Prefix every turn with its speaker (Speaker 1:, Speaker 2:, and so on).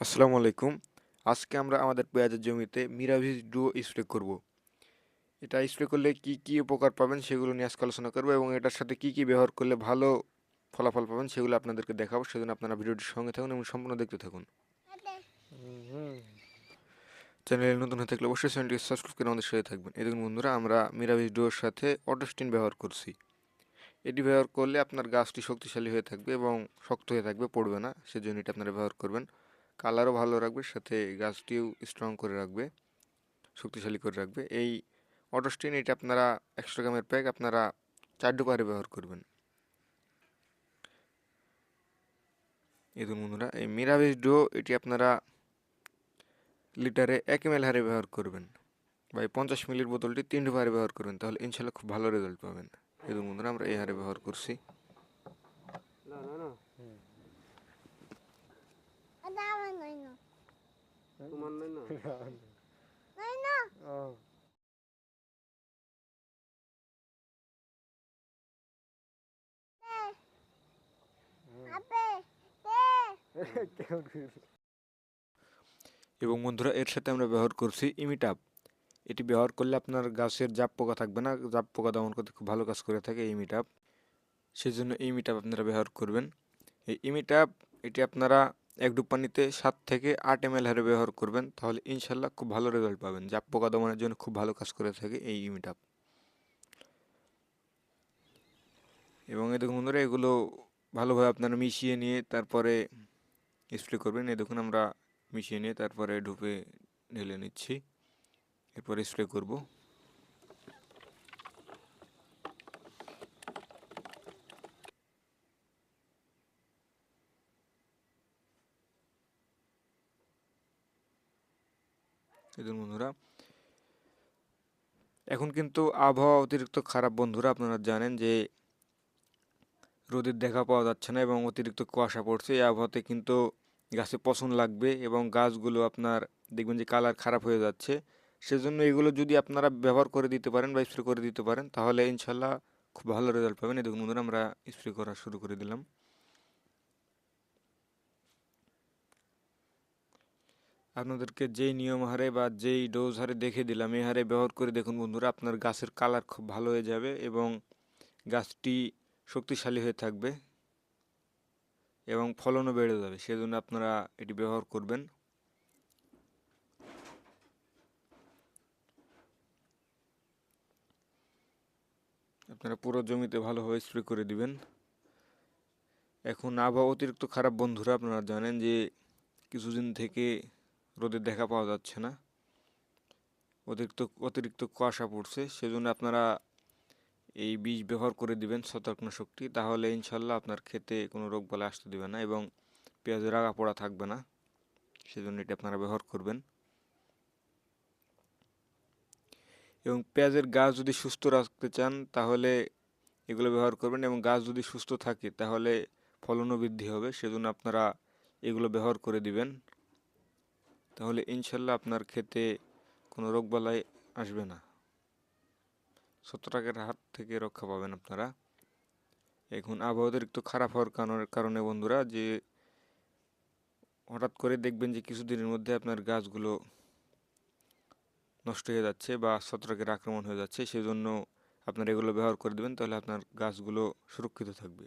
Speaker 1: আসসালামু আলাইকুম। আজকে আমরা আমাদের পেঁয়াজের জমিতে মিরাভিজ ডুও স্প্রে করব। এটা স্প্রে করলে কি কি উপকার পাবেন সেগুলো নিয়ে আজকে আলোচনা করব এবং এটার সাথে কি কি ব্যবহার করলে ভালো ফলাফল পাবেন সেগুলো আপনাদেরকে দেখাবো। সেজন্য আপনারা ভিডিওটির সঙ্গে থাকুন এবং সম্পূর্ণ দেখতে থাকুন। চ্যানেলে নতুন হয়ে থাকলে অবশ্যই চ্যানেলটি সাবস্ক্রাইব করে আমাদের সাথে থাকবেন। এই দেখুন বন্ধুরা, আমরা মিরাভিজ ডুয়োর সাথে অটোস্টিন ব্যবহার করছি। এটি ব্যবহার করলে আপনার গাছটি শক্তিশালী হয়ে থাকবে এবং শক্ত হয়ে থাকবে, পড়বে না, সেজন্য এটা আপনারা ব্যবহার করবেন। কালারও ভালো রাখবে, সাথে গাছটিও স্ট্রং করে রাখবে, শক্তিশালী করে রাখবে। এই অটোস্টিন এটা আপনারা একশো গ্রামের প্যাক আপনারা চার ডুপারে ব্যবহার করবেন। ধরুন বন্ধুরা, এই মিরাবেজ ডো এটি আপনারা লিটারে এক এম এল হারে ব্যবহার করবেন। বা এই পঞ্চাশ মিলির বোতলটি তিন ডুপারে ব্যবহার করবেন, তাহলে ইনশাল্লাহ খুব ভালো রেজাল্ট পাবেন। ধরুন বন্ধুরা, আমরা এই হারে ব্যবহার করছি।
Speaker 2: না না। তোমার
Speaker 3: আপে
Speaker 1: এবং বন্ধুরা, এর সাথে আমরা ব্যবহার করছি ইমিটাপ। এটি ব্যবহার করলে আপনার গাছের জাপ পোকা থাকবে না, জাপ পোকা দমন করতে খুব ভালো কাজ করে থাকে ইমিটাপ। সেই জন্য ইমিটাপ আপনারা ব্যবহার করবেন। এই ইমিটাপ, এটি আপনারা এক পানিতে সাত থেকে আট এম হারে ব্যবহার করবেন, তাহলে ইনশাল্লাহ খুব ভালো রেজাল্ট পাবেন। জাপ পোকা দমনের জন্য খুব ভালো কাজ করে থাকে এই ইমিটাপ এবং এই দেখুন বন্ধুরা, এগুলো ভালোভাবে আপনারা মিশিয়ে নিয়ে তারপরে স্প্রে করবেন। এই দেখুন আমরা মিশিয়ে নিয়ে তারপরে ঢুপে ঢেলে নিচ্ছি। এরপরে স্প্রে করব। দেখুন বন্ধুরা, এখন কিন্তু আবহাওয়া অতিরিক্ত খারাপ বন্ধুরা, আপনারা জানেন যে রোদের দেখা পাওয়া যাচ্ছে না এবং অতিরিক্ত কুয়াশা পড়ছে। এই আবহাওয়াতে কিন্তু গাছে পছন্দ লাগবে এবং গাছগুলো আপনার দেখবেন যে কালার খারাপ হয়ে যাচ্ছে। সেজন্য এগুলো যদি আপনারা ব্যবহার করে দিতে পারেন বা স্প্রে করে দিতে পারেন, তাহলে ইনশাল্লাহ খুব ভালো রেজাল্ট পাবেন। এই দেখুন বন্ধুরা, আমরা স্প্রে করা শুরু করে দিলাম। আপনাদেরকে যেই নিয়ম হারে বা যেই ডোজ হারে দেখে দিলাম, এই হারে ব্যবহার করে দেখুন বন্ধুরা, আপনার গাছের কালার খুব ভালো হয়ে যাবে এবং গাছটি শক্তিশালী হয়ে থাকবে এবং ফলনও বেড়ে যাবে। সেজন্য আপনারা এটি ব্যবহার করবেন। আপনারা পুরো জমিতে ভালোভাবে স্প্রে করে দিবেন। এখন আবহাওয়া অতিরিক্ত খারাপ বন্ধুরা, আপনারা জানেন যে কিছুদিন থেকে রোদের দেখা পাওয়া যাচ্ছে না। অতিরিক্ত অতিরিক্ত কুয়াশা পড়ছে। সেজন্য আপনারা এই বীজ ব্যবহার করে দিবেন শক্তি তাহলে ইনশাল্লাহ আপনার খেতে কোনো রোগ বলে আসতে দেবে না এবং পেঁয়াজের আগা পড়া থাকবে না। সেজন্য এটি আপনারা ব্যবহার করবেন। এবং পেঁয়াজের গাছ যদি সুস্থ রাখতে চান, তাহলে এগুলো ব্যবহার করবেন এবং গাছ যদি সুস্থ থাকে, তাহলে ফলনও বৃদ্ধি হবে। সেজন্য আপনারা এগুলো ব্যবহার করে দিবেন। তাহলে ইনশাল্লাহ আপনার খেতে কোনো রোগবালাই আসবে না। ছত্রাকের হাত থেকে রক্ষা পাবেন আপনারা। এখন আবহাওয়া অতিরিক্ত খারাপ হওয়ার কারণে বন্ধুরা যে হঠাৎ করে দেখবেন যে কিছুদিনের মধ্যে আপনার গাছগুলো নষ্ট হয়ে যাচ্ছে বা ছত্রাকের আক্রমণ হয়ে যাচ্ছে সেই জন্য আপনারা এগুলো ব্যবহার করে দেবেন, তাহলে আপনার গাছগুলো সুরক্ষিত থাকবে।